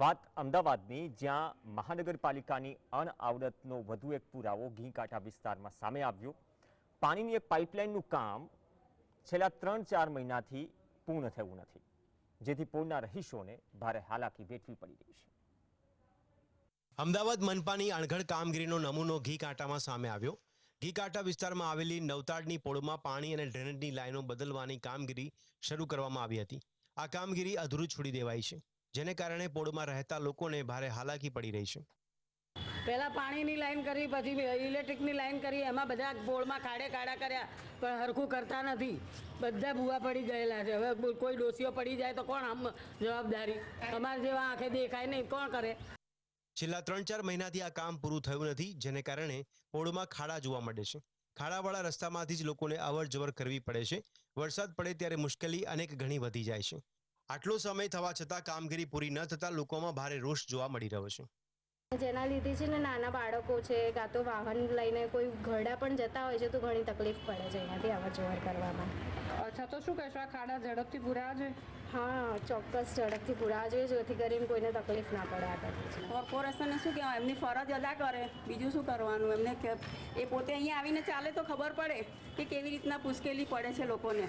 વાત અમદાવાદની, જ્યાં મહાનગરપાલિકાની અણઆવડતનો વધુ એક પુરાવો ઘીકાંઠા વિસ્તારમાં સામે આવ્યો. પાણીની એક પાઇપલાઇનનું કામ છેલ્લા ત્રણ ચાર મહિનાથી પૂર્ણ થયું નથી. જેથી પૂરના રહીશોને ભારે હાલાકી વેઠવી પડી રહી છે. અમદાવાદ મનપાની અણઘડ કામગીરીનો નમૂનો ઘી કાંટામાં સામે આવ્યો. ઘી કાંટા વિસ્તારમાં આવેલી નવતાડની પોળમાં પાણી અને ડ્રેનેજની લાઈનો બદલવાની કામગીરી શરૂ કરવામાં આવી હતી. આ કામગીરી અધૂરી છોડી દેવાઈ છે. જેને કારણે પોળમાં રહેતા લોકોને ભારે હાલાકી પડી રહી છે. પહેલાં પાણીની લાઈન કરી પછી ઇલેક્ટ્રિકની લાઈન કરી એમાં બધા પોળમાં કાઢે કાઢા કર્યા પણ હરખું કરતા નથી. બધા ભૂવા પડી ગયેલા છે. હવે કોઈ ડોસીઓ પડી જાય તો કોણ આમ જવાબદારી? અમારે જેવા આંખે દેખાય નહીં કોણ કરે? છેલ્લા ત્રણ ચાર મહિનાથી આ કામ પૂરું થયું નથી જેને કારણે પોળમાં ખાડા જોવા મળે છે. ખાડાવાળા રસ્તામાંથી જ લોકોને અવર જવર કરવી પડે છે. વરસાદ પડે ત્યારે મુશ્કેલી અનેક ઘણી વધી જાય છે. આટલો સમય થવા છતાં કામગીરી પૂરી ન થતાં લોકોમાં ભારે રોષ જોવા મળી રહ્યો છે. જેના લીધે છે ને નાના બાળકો છે કાં તો વાહન લઈને કોઈ ઘરડા પણ જતા હોય છે તો ઘણી તકલીફ પડે છે અહીંયાથી અવર જવર કરવામાં. અચ્છા તો શું કહેશો આ ખાડા ઝડપથી પૂરા છે? હા ચોક્કસ ઝડપથી પૂરા જોઈએ જેથી કરીને કોઈને તકલીફ ના પડે આગળ કોર્પોરેશનને શું કહેવાય? એમની ફરજ અદા કરે. બીજું શું કરવાનું? એમને કે એ પોતે અહીંયા આવીને ચાલે તો ખબર પડે કે કેવી રીતના મુશ્કેલી પડે છે લોકોને.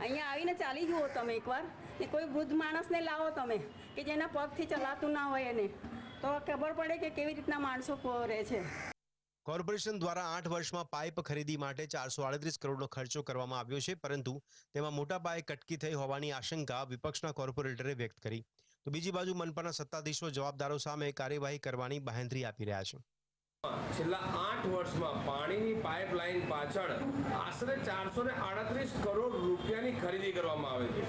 અહીંયા આવીને ચાલી જુઓ તમે એકવાર. ને કોઈ વૃદ્ધ માણસને લાવો તમે કે જેના પગથી ચલાતું ના હોય એને. તો ખબર પડે કે કેવી રીતના માણસો રહે છે. કોર્પોરેશન દ્વારા આઠ વર્ષમાં પાઇપ ખરીદી માટે ચારસો આડત્રીસ કરોડનો ખર્ચો કરવામાં આવ્યો છે, પરંતુ તેમાં મોટા પાયે કટકી થઈ હોવાની આશંકા વિપક્ષના કોર્પોરેટરે વ્યક્ત કરી. તો બીજી બાજુ મનપાના સત્તાધીશો જવાબદારો સામે કાર્યવાહી કરવાની બાહેંધરી આપી રહ્યા છે. છેલ્લા આઠ વર્ષમાં પાણીની પાઇપલાઇન પાછળ આશરે ચારસો ને આડત્રીસ કરોડ રૂપિયાની ખરીદી કરવામાં આવે છે.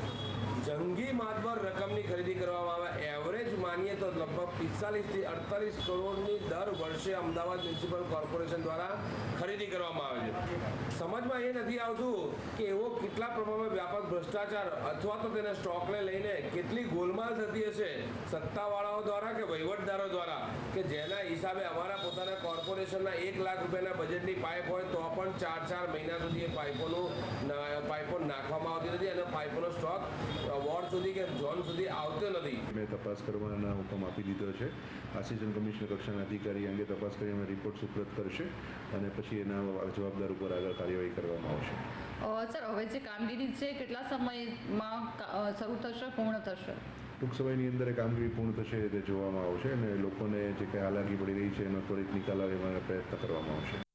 જંગી માતબર રકમની ખરીદી કરવામાં આવે. એવરેજ માનીએ તો લગભગ પિસ્તાલીસથી અડતાલીસ કરોડની દર વર્ષે અમદાવાદ મ્યુનિસિપલ કોર્પોરેશન દ્વારા ખરીદી કરવામાં આવે છે. સમજમાં એ નથી આવતું કે એવો કેટલા પ્રમાણમાં વ્યાપક ભ્રષ્ટાચાર અથવા તો તેના સ્ટોકને લઈને કેટલી ગોલમાલ થતી હશે સત્તાવાળાઓ દ્વારા કે વહીવટદારો દ્વારા? કે જેના હિસાબે અમારા પોતાના કોર્પોરેશનના એક લાખ રૂપિયાના બજેટની પાઇપ હોય તો પણ ચાર ચાર મહિના સુધી એ પાઇપોનું પાઇપો નાખવામાં આવતી નથી અને પાઇપોનો સ્ટોક વોર્ડ સુધી કે ઝોન સુધી આવતો નથી. મેં તપાસ કરવાના હુકમ આપી દીધો છે. આસિસ્ટન્ટ કમિશનર કક્ષાના અધિકારી અંગે તપાસ કરી અમે રિપોર્ટ સુપ્રત કરશે અને પછી એના જવાબદાર ઉપર આગળ કાર્યવાહી કરવામાં આવશે. સર હવે જે કામગીરી છે કેટલા સમયમાં શરૂ થશે પૂર્ણ થશે? ટૂંક સમયની અંદર કામગીરી પૂર્ણ થશે તે જોવામાં આવશે અને લોકોને જે કંઈ હાલાકી પડી રહી છે એનો ત્વરિત નિકાલ આવે એવા પ્રયત્ન કરવામાં આવશે.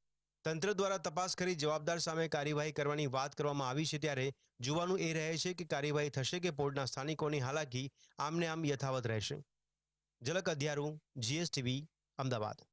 તંત્ર દ્વારા તપાસ કરી જવાબદાર સામે કાર્યવાહી કરવાની વાત કરવામાં આવી છે ત્યારે જોવાનું એ રહે છે કે કાર્યવાહી થશે કે પોર્ટના સ્થાનિકોની હાલાકી આમને આમ યથાવત રહેશે. ઝલક અધ્યારું, જીએસટીવી, અમદાવાદ.